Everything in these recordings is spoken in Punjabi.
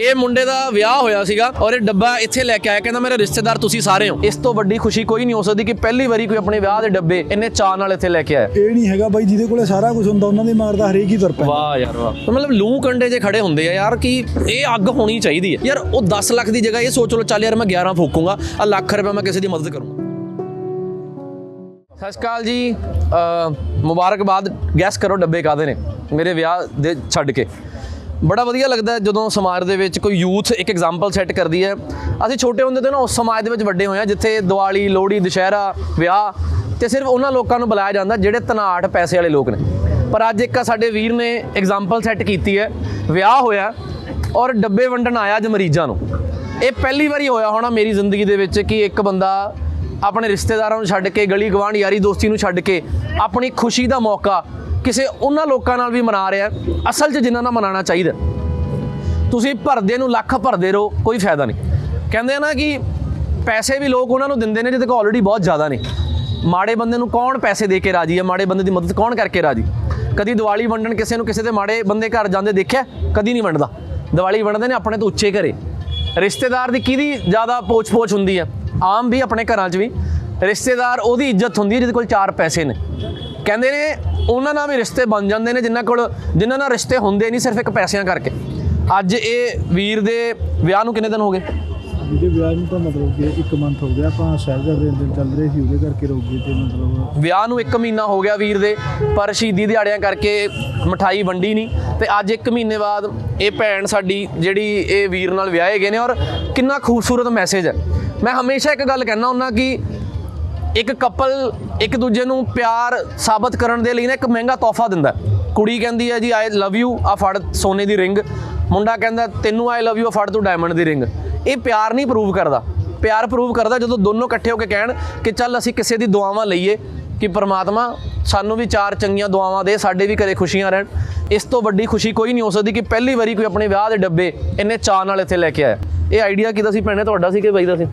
ਇਹ ਮੁੰਡੇ ਦਾ ਵਿਆਹ ਹੋਇਆ ਸੀਗਾ ਔਰ ਇਹ ਡੱਬਾ ਇੱਥੇ ਲੈ ਕੇ ਆਇਆ। ਕਹਿੰਦਾ ਮੇਰੇ ਰਿਸ਼ਤੇਦਾਰ ਤੁਸੀਂ ਸਾਰੇ ਹੋ। ਇਸ ਤੋਂ ਵੱਡੀ ਖੁਸ਼ੀ ਕੋਈ ਨਹੀਂ ਹੋ ਸਕਦੀ ਕਿ ਪਹਿਲੀ ਵਾਰੀ ਕੋਈ ਆਪਣੇ ਵਿਆਹ ਦੇ ਡੱਬੇ ਇੰਨੇ ਚਾਅ ਨਾਲ ਇੱਥੇ ਲੈ ਕੇ ਆਇਆ। ਇਹ ਨਹੀਂ ਹੈਗਾ ਬਾਈ ਜਿਹਦੇ ਕੋਲੇ ਸਾਰਾ ਕੁਝ ਹੁੰਦਾ ਉਹਨਾਂ ਦੇ ਮਾਰਦਾ ਹਰੇਕ ਹੀ ਤੁਰ ਪੈਂਦਾ। ਵਾਹ ਯਾਰ ਵਾਹ। ਮਤਲਬ ਲੂ ਕੰਡੇ ਜੇ ਖੜੇ ਹੁੰਦੇ ਆ ਯਾਰ ਕਿ ਇਹ ਅੱਗ ਹੋਣੀ ਚਾਹੀਦੀ ਹੈ। ਯਾਰ ਉਹ 10 ਲੱਖ ਦੀ ਜਗ੍ਹਾ ਇਹ ਸੋਚ ਲਓ ਚੱਲ ਯਾਰ ਮੈਂ 11 ਫੂਕੂੰਗਾ ਆ ਲੱਖ ਰੁਪਏ ਮੈਂ ਕਿਸੇ ਦੀ ਮਦਦ ਕਰੂੰਗਾ। ਸਤਿ ਸ਼੍ਰੀ ਅਕਾਲ ਜੀ। ਮੁਬਾਰਕਬਾਦ। ਗੈਸ ਕਰੋ ਡੱਬੇ ਕਾਦੇ ਨੇ? ਮੇਰੇ ਵਿਆਹ ਦੇ ਛੱਡ ਕੇ। ਬੜਾ ਵਧੀਆ ਲੱਗਦਾ ਜਦੋਂ ਸਮਾਜ ਦੇ ਵਿੱਚ ਕੋਈ ਯੂਥ ਇੱਕ ਐਗਜ਼ਾਮਪਲ ਸੈੱਟ ਕਰਦੀ ਹੈ। ਅਸੀਂ ਛੋਟੇ ਹੁੰਦੇ ਤੋਂ ਨਾ ਉਸ ਸਮਾਜ ਦੇ ਵਿੱਚ ਵੱਡੇ ਹੋਏ ਆ ਜਿੱਥੇ ਦੀਵਾਲੀ, ਲੋਹੜੀ, ਦੁਸ਼ਹਿਰਾ, ਵਿਆਹ ਤੇ ਸਿਰਫ ਉਹਨਾਂ ਲੋਕਾਂ ਨੂੰ ਬੁਲਾਇਆ ਜਾਂਦਾ, ਜਿਹੜੇ ਤਨਾਟ ਪੈਸੇ ਵਾਲੇ ਲੋਕ ਨੇ। ਪਰ ਅੱਜ ਇੱਕ ਸਾਡੇ ਵੀਰ ਨੇ ਐਗਜ਼ਾਮਪਲ ਸੈੱਟ ਕੀਤੀ ਹੈ, ਵਿਆਹ ਹੋਇਆ ਔਰ ਡੱਬੇ ਵੰਡਣ ਆਇਆ ਅੱਜ ਮਰੀਜ਼ਾਂ ਨੂੰ। ਇਹ ਪਹਿਲੀ ਵਾਰੀ ਹੋਇਆ ਹੋਣਾ ਮੇਰੀ ਜ਼ਿੰਦਗੀ ਦੇ ਵਿੱਚ ਕਿ ਇੱਕ ਬੰਦਾ ਆਪਣੇ ਰਿਸ਼ਤੇਦਾਰਾਂ ਨੂੰ ਛੱਡ ਕੇ ਗਲੀ ਗਵਾਂਢ ਯਾਰੀ ਦੋਸਤੀ ਨੂੰ ਛੱਡ ਕੇ ਆਪਣੀ ਖੁਸ਼ੀ ਦਾ ਮੌਕਾ ਕਿਸੇ ਉਹਨਾਂ ਲੋਕਾਂ ਨਾਲ ਵੀ ਮਨਾ ਰਿਹਾ ਅਸਲ 'ਚ ਜਿਨ੍ਹਾਂ ਨਾਲ ਮਨਾਉਣਾ ਚਾਹੀਦਾ ਤੁਸੀਂ ਭਰਦੇ ਨੂੰ ਲੱਖ ਭਰਦੇ ਰਹੋ, ਕੋਈ ਫਾਇਦਾ ਨਹੀਂ। ਕਹਿੰਦੇ ਆ ਨਾ ਕਿ ਪੈਸੇ ਵੀ ਲੋਕ ਉਹਨਾਂ ਨੂੰ ਦਿੰਦੇ ਨੇ ਜਿਹਦੇ ਕੋਲ ਆਲਰੇਡੀ ਬਹੁਤ ਜ਼ਿਆਦਾ ਨੇ। ਮਾੜੇ ਬੰਦੇ ਨੂੰ ਕੌਣ ਪੈਸੇ ਦੇ ਕੇ ਰਾਜੀ ਹੈ? ਮਾੜੇ ਬੰਦੇ ਦੀ ਮਦਦ ਕੌਣ ਕਰਕੇ ਰਾਜੀ? ਕਦੀ ਦੀਵਾਲੀ ਵੰਡਣ ਕਿਸੇ ਨੂੰ ਕਿਸੇ ਦੇ ਮਾੜੇ ਬੰਦੇ ਘਰ ਜਾਂਦੇ ਦੇਖਿਆ? ਕਦੀ ਨਹੀਂ ਵੰਡਦਾ। ਦੀਵਾਲੀ ਵੰਡਦੇ ਨੇ ਆਪਣੇ ਤੋਂ ਉੱਚੇ ਘਰੇ। ਰਿਸ਼ਤੇਦਾਰ ਦੀ ਕਿਹਦੀ ਜ਼ਿਆਦਾ ਪੋਚ-ਪੋਚ ਹੁੰਦੀ ਹੈ? ਆਮ ਵੀ ਆਪਣੇ ਘਰਾਂ 'ਚ ਵੀ। ਰਿਸ਼ਤੇਦਾਰ ਉਹਦੀ ਇੱਜ਼ਤ ਹੁੰਦੀ ਹੈ, ਜਿਹਦੇ ਕੋਲ ਚਾਰ ਪੈਸੇ ਨੇ। ਕਹਿੰਦੇ ਨੇ ਉਹਨਾਂ ਨਾਲ ਵੀ ਰਿਸ਼ਤੇ ਬਣ ਜਾਂਦੇ ਨੇ ਜਿਨ੍ਹਾਂ ਕੋਲ ਜਿਨ੍ਹਾਂ ਨਾਲ ਰਿਸ਼ਤੇ ਹੁੰਦੇ ਨਹੀਂ ਸਿਰਫ ਇੱਕ ਪੈਸਿਆਂ ਕਰਕੇ। ਅੱਜ ਇਹ ਵੀਰ ਦੇ ਵਿਆਹ ਨੂੰ ਕਿੰਨੇ ਦਿਨ ਹੋ ਗਏ? ਜਿਹਦੇ ਵਿਆਹ ਨੂੰ ਤਾਂ ਮਤਲਬ ਕਿ ਇੱਕ ਮੰਥ ਹੋ ਗਿਆ ਆਪਾਂ ਸ਼ਹਿਰ ਦੇ ਦਿਨ ਚੱਲ ਰਹੇ ਸੀ ਉਹਦੇ ਕਰਕੇ ਰੁਕ ਗਏ ਤੇ ਮਤਲਬ ਵਿਆਹ ਨੂੰ 1 ਮਹੀਨਾ ਹੋ ਗਿਆ ਵੀਰ ਦੇ ਪਰ ਸ਼ਹੀਦੀ ਦਿਹਾੜਿਆਂ ਕਰਕੇ ਮਠਾਈ ਵੰਡੀ ਨਹੀਂ। ਤੇ ਅੱਜ 1 ਮਹੀਨੇ ਬਾਅਦ ਇਹ ਭੈਣ ਸਾਡੀ ਜਿਹੜੀ ਇਹ ਵੀਰ ਨਾਲ ਵਿਆਹੇ ਗਏ ਨੇ ਔਰ ਕਿੰਨਾ ਖੂਬਸੂਰਤ ਮੈਸੇਜ ਹੈ। ਮੈਂ ਹਮੇਸ਼ਾ ਇੱਕ ਗੱਲ ਕਹਿਣਾ ਹੁੰਦਾ ਕਿ ਇੱਕ ਕਪਲ ਇੱਕ ਦੂਜੇ ਨੂੰ ਪਿਆਰ ਸਾਬਤ ਕਰਨ ਦੇ ਲਈ ਨਾ ਇੱਕ ਮਹਿੰਗਾ ਤੋਹਫਾ ਦਿੰਦਾ ਕੁੜੀ ਕਹਿੰਦੀ ਹੈ ਜੀ ਆਈ ਲਵ ਯੂ ਆ ਫੜ ਸੋਨੇ ਦੀ ਰਿੰਗ। ਮੁੰਡਾ ਕਹਿੰਦਾ, ਤੈਨੂੰ ਆਈ ਲਵ ਯੂ ਆ ਫੜ ਤੂੰ ਡਾਇਮੰਡ ਦੀ ਰਿੰਗ। ਇਹ ਪਿਆਰ ਨਹੀਂ ਪ੍ਰੂਵ ਕਰਦਾ। ਪਿਆਰ ਪ੍ਰੂਵ ਕਰਦਾ ਜਦੋਂ ਦੋਨੋਂ ਇਕੱਠੇ ਹੋ ਕੇ ਕਹਿਣ ਕਿ ਚੱਲ ਅਸੀਂ ਕਿਸੇ ਦੀ ਦੁਆਵਾਂ ਲਈਏ ਕਿ ਪ੍ਰਮਾਤਮਾ ਸਾਨੂੰ ਵੀ ਚਾਰ ਚੰਗੀਆਂ ਦੁਆਵਾਂ ਦੇ, ਸਾਡੇ ਵੀ ਘਰੇ ਖੁਸ਼ੀਆਂ ਰਹਿਣ। ਇਸ ਤੋਂ ਵੱਡੀ ਖੁਸ਼ੀ ਕੋਈ ਨਹੀਂ ਹੋ ਸਕਦੀ ਕਿ ਪਹਿਲੀ ਵਾਰੀ ਕੋਈ ਆਪਣੇ ਵਿਆਹ ਦੇ ਡੱਬੇ ਇੰਨੇ ਚਾਅ ਨਾਲ ਇੱਥੇ ਲੈ ਕੇ ਆਇਆ। ਇਹ ਆਈਡੀਆ ਕਿਹਦਾ ਸੀ ਭੈਣੇ? ਤੁਹਾਡਾ ਸੀ ਕਿ ਬਾਈ ਦਾ ਸੀ?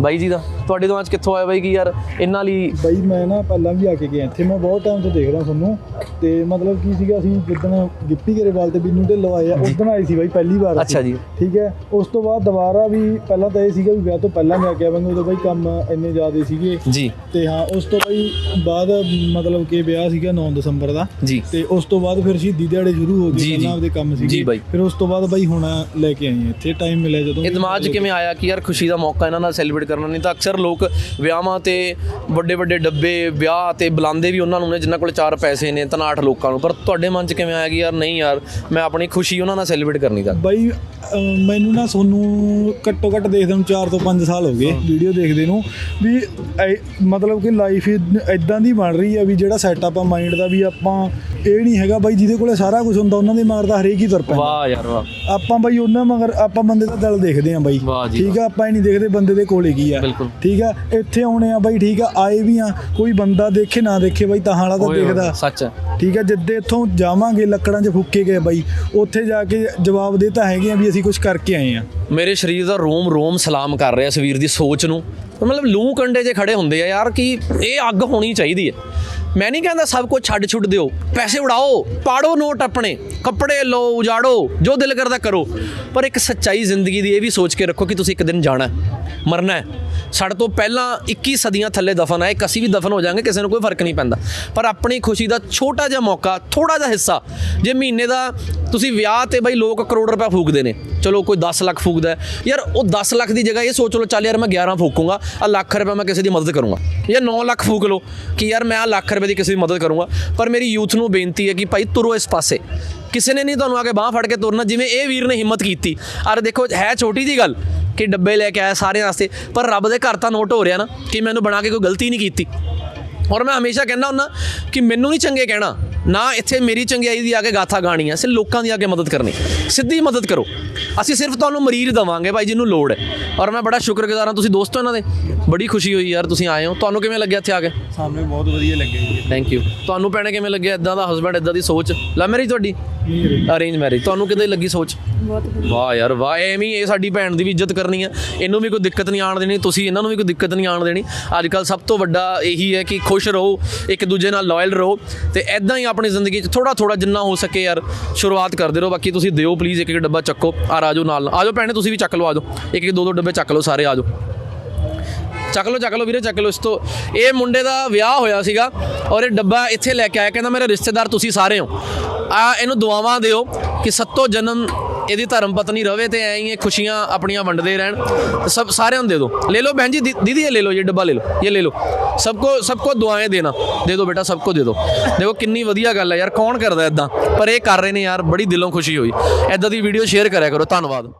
ਬਾਈ ਜੀ ਦਾ? ਤੁਹਾਡੇ ਦਿਮਾਗ 'ਚ ਕਿੱਥੋਂ ਆਇਆ ਬਾਈ ਕਿ ਯਾਰ ਇਹਨਾਂ ਲਈ ਬਾਈ ਮੈਂ ਨਾ ਪਹਿਲਾਂ ਵੀ ਆ ਕੇ ਗਿਆ ਇੱਥੇ ਮੈਂ ਬਹੁਤ ਟਾਈਮ ਤੋਂ ਦੇਖ ਰਿਹਾ ਤੁਹਾਨੂੰ। ਤੇ ਮਤਲਬ ਕੀ ਸੀਗਾ ਅਸੀਂ ਜਿੱਦਣ ਗਿੱਪੀ ਗਰੇਵਾਲ ਤੇ ਬਿੰਨੂ ਢਿੱਲੋਂ ਆਏ ਆ ਉਦੋਂ ਆਏ ਸੀ ਬਾਈ ਪਹਿਲੀ ਵਾਰ ਅੱਛਾ ਜੀ। ਠੀਕ ਹੈ? ਉਸ ਤੋਂ ਬਾਅਦ ਦੁਬਾਰਾ ਵੀ ਪਹਿਲਾਂ ਤਾਂ ਇਹ ਸੀਗਾ ਵੀ ਵਿਆਹ ਤੋਂ ਪਹਿਲਾਂ ਮੈਂ ਆ ਕੇ ਆਵਾਂਗੇ ਉਦੋਂ ਬਾਈ ਕੰਮ ਇੰਨੇ ਜ਼ਿਆਦੇ ਸੀਗੇ। ਜੀ। ਤੇ ਹਾਂ ਉਸ ਤੋਂ ਬਾਈ ਬਾਅਦ ਮਤਲਬ ਕਿ ਵਿਆਹ ਸੀਗਾ 9 ਦਸੰਬਰ ਦਾ। ਜੀ। ਤੇ ਉਸ ਤੋਂ ਬਾਅਦ ਫਿਰ ਸ਼ਹੀਦੀ ਦਿਹਾੜੇ ਸ਼ੁਰੂ ਹੋ ਗਏ। ਪਹਿਲਾਂ ਆਪਦੇ ਕੰਮ ਸੀਗੇ। ਜੀ ਬਾਈ। ਫਿਰ ਉਸ ਤੋਂ ਬਾਅਦ ਬਾਈ ਹੁਣ ਲੈ ਕੇ ਆਏ ਇੱਥੇ ਟਾਈਮ ਮਿਲਿਆ ਜਦੋਂ ਇਹ ਦਿਮਾਗ 'ਚ ਕਿਵੇਂ ਆਇਆ ਕਿ ਯਾਰ ਖੁਸ਼ੀ ਦਾ ਮੌਕਾ ਇਹਨਾਂ ਨਾਲ ਸੈਲੀਬ੍ਰੇਟ ਕਰਨਾ ਨਹੀਂ ਤਾਂ ਅਕਸਰ ਲੋਕ ਵਿਆਹਾਂ ਤੇ ਵੱਡੇ ਵੱਡੇ ਡੱਬੇ ਵਿਆਹ ਤੇ ਬੁਲਾਉਂਦੇ ਵੀ ਉਹਨਾਂ ਨੂੰ ਨੇ ਜਿਨ੍ਹਾਂ ਕੋਲ ਚਾਰ ਪੈਸੇ ਨੇ ਤਨਾਟ ਲੋਕਾਂ ਨੂੰ। ਪਰ ਤੁਹਾਡੇ ਮਨ 'ਚ ਕਿਵੇਂ ਆਇਆ ਕਿ ਯਾਰ ਨਹੀਂ ਯਾਰ ਮੈਂ ਆਪਣੀ ਖੁਸ਼ੀ ਉਹਨਾਂ ਨਾਲ ਸੈਲੀਬ੍ਰੇਟ ਕਰਨੀ ਤਾਂ ਬਾਈ ਮੈਨੂੰ ਨਾ ਸੋਨੂੰ ਘੱਟੋ ਘੱਟ ਦੇਖਦੇ ਨੂੰ 4 ਤੋਂ 5 ਸਾਲ ਹੋ ਗਏ ਵੀਡੀਓ ਦੇਖਦੇ ਨੂੰ ਵੀ ਮਤਲਬ ਕਿ ਲਾਈਫ ਇਦਾਂ ਦੀ ਬਣ ਰਹੀ ਆ ਵੀ ਜਿਹੜਾ ਸੈਟਅਪ ਆ ਮਾਈਂਡ ਦਾ ਵੀ ਆਪਾਂ ਇਹ ਨਹੀਂ ਹੈਗਾ ਬਾਈ ਜਿਹਦੇ ਕੋਲੇ ਸਾਰਾ ਕੁਝ ਹੁੰਦਾ ਉਹਨਾਂ ਦੇ ਮਾਰਦਾ ਹਰੇਕ ਹੀ ਤੁਰ ਪੈਂਦਾ। ਵਾਹ ਯਾਰ ਵਾਹ। ਆਪਾਂ ਬਾਈ ਉਹਨਾਂ ਮਗਰ ਆਪਾਂ ਬੰਦੇ ਦਾ ਦਿਲ ਦੇਖਦੇ ਆ ਬਾਈ। ਠੀਕ ਆ ਆਪਾਂ ਇਹ ਨਹੀਂ ਦੇਖਦੇ ਬੰਦੇ ਦੇ ਕੋਲੇ ਕੀ ਆ। ਠੀਕ ਆ ਇੱਥੇ ਆਉਣੇ ਆ ਬਾਈ ਠੀਕ ਆ ਆਏ ਵੀ ਆ ਕੋਈ ਬੰਦਾ ਦੇਖੇ ਨਾ ਦੇਖੇ ਬਾਈ ਤਾਂ ਵਾਲਾ ਤਾਂ ਦੇਖਦਾ। ਸੱਚ। ਠੀਕ ਹੈ ਜਿੱਦੇ ਇੱਥੋਂ ਜਾਵਾਂਗੇ ਲੱਕੜਾਂ 'ਚ ਫੁੱਕੇ ਗਏ ਬਾਈ ਉੱਥੇ ਜਾ ਕੇ ਜਵਾਬ ਦੇ ਤਾਂ ਹੈਗੇ ਆ ਵੀ ਅਸੀਂ ਕੁਝ ਕਰਕੇ ਆਏ ਆ। ਮੇਰੇ ਸਰੀਰ ਦਾ ਰੋਮ ਰੋਮ ਸਲਾਮ ਕਰ ਰਿਹਾ ਸਵੀਰ ਦੀ ਸੋਚ ਨੂੰ। ਮਤਲਬ ਲੂ ਕੰਡੇ ਜੇ ਖੜੇ ਹੁੰਦੇ ਆ ਯਾਰ ਕਿ ਇਹ ਅੱਗ ਹੋਣੀ ਚਾਹੀਦੀ ਹੈ। ਮੈਂ ਨਹੀਂ ਕਹਿੰਦਾ ਸਭ ਕੁਝ ਛੱਡ ਛੁੱਟ ਦਿਓ। ਪੈਸੇ ਉਡਾਓ, ਪਾੜੋ ਨੋਟ ਆਪਣੇ, ਕੱਪੜੇ ਲਓ, ਉਜਾੜੋ, ਜੋ ਦਿਲ ਕਰਦਾ ਕਰੋ। ਪਰ ਇੱਕ ਸੱਚਾਈ ਜ਼ਿੰਦਗੀ ਦੀ ਇਹ ਵੀ ਸੋਚ ਕੇ ਰੱਖੋ ਕਿ ਤੁਸੀਂ ਇੱਕ ਦਿਨ ਜਾਣਾ ਮਰਨਾ ਹੈ। ਸਾਡੇ ਤੋਂ ਪਹਿਲਾਂ 21 ਸਦੀਆਂ ਥੱਲੇ ਦਫਨ ਆਏ ਅਸੀਂ ਵੀ ਦਫਨ ਹੋ ਜਾਾਂਗੇ, ਕਿਸੇ ਨੂੰ ਕੋਈ ਫ਼ਰਕ ਨਹੀਂ ਪੈਂਦਾ। ਪਰ ਆਪਣੀ ਖੁਸ਼ੀ ਦਾ ਛੋਟਾ ਜਿਹਾ ਮੌਕਾ ਥੋੜਾ ਜਿਹਾ ਹਿੱਸਾ, ਜੇ ਮਹੀਨੇ ਦਾ ਤੁਸੀਂ ਵਿਆਹ ਤੇ ਬਈ ਲੋਕ ਕਰੋੜ ਰੁਪਏ ਫੂਕਦੇ ਨੇ, ਚਲੋ ਕੋਈ 10 ਲੱਖ ਫੂਕਦਾ ਯਾਰ ਉਹ 10 ਲੱਖ ਦੀ ਜਗ੍ਹਾ ਇਹ ਸੋਚ ਲਓ, ਚੱਲ ਯਾਰ ਮੈਂ 11 ਫੂਕੂੰਗਾ ਆ ਲੱਖ ਰੁਪਏ ਮੈਂ ਕਿਸੇ ਦੀ ਮਦਦ ਕਰੂੰਗਾ। ਜਾਂ 9 ਲੱਖ ਫੂਕ ਲਓ ਕਿ ਯਾਰ ਮੈਂ ਆ ਲੱਖ ਰੁਪਏ ਦੀ ਕਿਸੇ ਦੀ ਮਦਦ ਕਰੂੰਗਾ। ਪਰ ਮੇਰੀ ਯੂਥ ਨੂੰ ਬੇਨਤੀ ਹੈ ਕਿ ਭਾਈ ਤੁਰੋ ਇਸ ਪਾਸੇ। ਕਿਸੇ ਨੇ ਨਹੀਂ ਤੁਹਾਨੂੰ ਆ ਕੇ ਬਾਹ ਫੜ ਕੇ ਤੁਰਨਾ, ਜਿਵੇਂ ਇਹ ਵੀਰ ਨੇ ਹਿੰਮਤ ਕੀਤੀ। ਅਰ ਦੇਖੋ, ਹੈ ਛੋਟੀ ਜੀ ਗੱਲ ਕਿ ਡੱਬੇ ਲੈ ਕੇ ਆਇਆ ਸਾਰਿਆਂ ਵਾਸਤੇ, ਪਰ ਰੱਬ ਦੇ ਘਰ ਤਾਂ ਨੋਟ ਹੋ ਰਿਹਾ ਨਾ ਕਿ ਮੈਨੂੰ ਬਣਾ ਕੇ ਕੋਈ ਗਲਤੀ ਨਹੀਂ ਕੀਤੀ। ਔਰ ਮੈਂ ਹਮੇਸ਼ਾ ਕਹਿੰਦਾ ਹੁੰਦਾ ਕਿ ਮੈਨੂੰ ਨਹੀਂ ਚੰਗੇ ਕਹਿਣਾ। ਨਾ ਇੱਥੇ ਮੇਰੀ ਚੰਗਿਆਈ ਦੀ ਆ ਕੇ ਗਾਥਾ ਗਾਣੀ ਹੈ ਸਿਰ ਲੋਕਾਂ ਦੀ ਆ ਕੇ ਮਦਦ ਕਰਨੀ। ਸਿੱਧੀ ਮਦਦ ਕਰੋ। ਅਸੀਂ ਸਿਰਫ ਤੁਹਾਨੂੰ ਮਰੀਜ਼ ਦਵਾਂਗੇ ਭਾਈ ਜਿਹਨੂੰ ਲੋੜ ਹੈ। ਔਰ ਮੈਂ ਬੜਾ ਸ਼ੁਕਰਗੁਜ਼ਾਰ ਹਾਂ ਤੁਸੀਂ ਦੋਸਤੋ ਇਹਨਾਂ ਦੇ। ਬੜੀ ਖੁਸ਼ੀ ਹੋਈ ਯਾਰ ਤੁਸੀਂ ਆਏ ਹੋ। ਤੁਹਾਨੂੰ ਕਿਵੇਂ ਲੱਗਿਆ ਇੱਥੇ ਆ ਕੇ? ਸਾਹਮਣੇ ਬਹੁਤ ਵਧੀਆ ਲੱਗੇ ਜੀ। ਥੈਂਕ ਯੂ ਤੁਹਾਨੂੰ ਭੈਣੇ ਕਿਵੇਂ ਲੱਗਿਆ? ਇਦਾਂ ਦਾ ਹਸਬੰਡ ਇਦਾਂ ਦੀ ਸੋਚ? ਲਵ ਮੈਰਿਜ ਤੁਹਾਡੀ? ਅਰੇਂਜ ਮੈਰਿਜ ਤੁਹਾਨੂੰ ਕਿਦਾਂ ਲੱਗੀ ਸੋਚ? ਬਹੁਤ ਵਾਹ ਯਾਰ ਵਾਹ। ਐਵੇਂ ਹੀ ਇਹ ਸਾਡੀ ਭੈਣ ਦੀ ਵੀ ਇੱਜ਼ਤ ਕਰਨੀ ਹੈ ਇਹਨੂੰ ਵੀ ਕੋਈ ਦਿੱਕਤ ਨਹੀਂ ਆਣ ਦੇਣੀ ਤੁਸੀਂ ਇਹਨਾਂ ਨੂੰ ਵੀ ਕੋਈ ਦਿੱਕਤ ਨਹੀਂ ਆਣ ਦੇਣੀ। ਅੱਜ ਕੱਲ ਸਭ ਤੋਂ ਵੱਡਾ ਇਹੀ ਹੈ ਕਿ ਖੁਸ਼ ਖੁਸ਼ ਰਹੋ ਇੱਕ ਦੂਜੇ ਨਾਲ ਲਾਇਲ ਰਹੋ। ਤੇ ਐਦਾਂ ਹੀ ਆਪਣੀ ਜ਼ਿੰਦਗੀ 'ਚ ਥੋੜਾ ਥੋੜਾ ਜਿੰਨਾ ਹੋ ਸਕੇ ਯਾਰ, ਸ਼ੁਰੂਆਤ ਕਰਦੇ ਰਹੋ। ਬਾਕੀ ਤੁਸੀਂ ਦਿਓ ਪਲੀਜ਼ ਇੱਕ ਇੱਕ ਡੱਬਾ ਚੱਕੋ ਆ ਰਾਜੋ ਨਾਲ ਆਜੋ ਭੈਣੇ, ਤੁਸੀਂ ਵੀ ਚੱਕ ਲਓ ਆਜੋ ਇੱਕ ਇੱਕ ਦੋ ਦੋ ਡੱਬੇ ਚੱਕ ਲਓ ਸਾਰੇ ਆਜੋ ਚੱਕ ਲਓ ਚੱਕ ਲਓ ਵੀਰੇ, ਚੱਕ ਲਓ ਇਸ ਤੋਂ। ਇਹ ਮੁੰਡੇ ਦਾ ਵਿਆਹ ਹੋਇਆ ਸੀਗਾ, ਔਰ ਇਹ ਡੱਬਾ ਇੱਥੇ ਲੈ ਕੇ ਆਇਆ। ਕਹਿੰਦਾ, ਮੇਰੇ ਰਿਸ਼ਤੇਦਾਰ ਤੁਸੀਂ ਸਾਰੇ ਹੋ। ਆ, ਇਹਨੂੰ ਦੁਆਵਾਂ ਦਿਓ ਕਿ ਸੱਤੋ ਜਨਮ ਇਹਦੀ ਧਰਮ ਪਤਨੀ ਰਵੇ ਤੇ ਐਂ ਹੀ ਖੁਸ਼ੀਆਂ ਆਪਣੀਆਂ ਵੰਡਦੇ ਰਹਿਣ। ਸਭ ਸਾਰਿਆਂ ਨੂੰ ਦੇ ਦਿਓ ਲੈ ਲਓ ਭੈਣ ਜੀ ਦੀਦੀ ਇਹ ਲੈ ਲਓ, ਇਹ ਡੱਬਾ ਲੈ ਲਓ, ਇਹ ਲੈ ਲਓ। ਸਭ ਕੋ ਸਭ ਕੋ ਦੁਆਏ ਦੇਣਾ। ਦੇ ਦਿਓ ਬੇਟਾ, ਸਭ ਕੋ ਦੇ ਦਿਓ ਦੇਖੋ ਕਿੰਨੀ ਵਧੀਆ ਗੱਲ ਹੈ ਯਾਰ, ਕੌਣ ਕਰਦਾ ਇਦਾਂ ਪਰ ਇਹ ਕਰ ਰਹੇ ਨੇ ਯਾਰ, ਬੜੀ ਦਿਲੋਂ ਖੁਸ਼ੀ ਹੋਈ। ਇਦਾਂ ਦੀ ਵੀਡੀਓ ਸ਼ੇਅਰ ਕਰਿਆ ਕਰੋ। ਧੰਨਵਾਦ।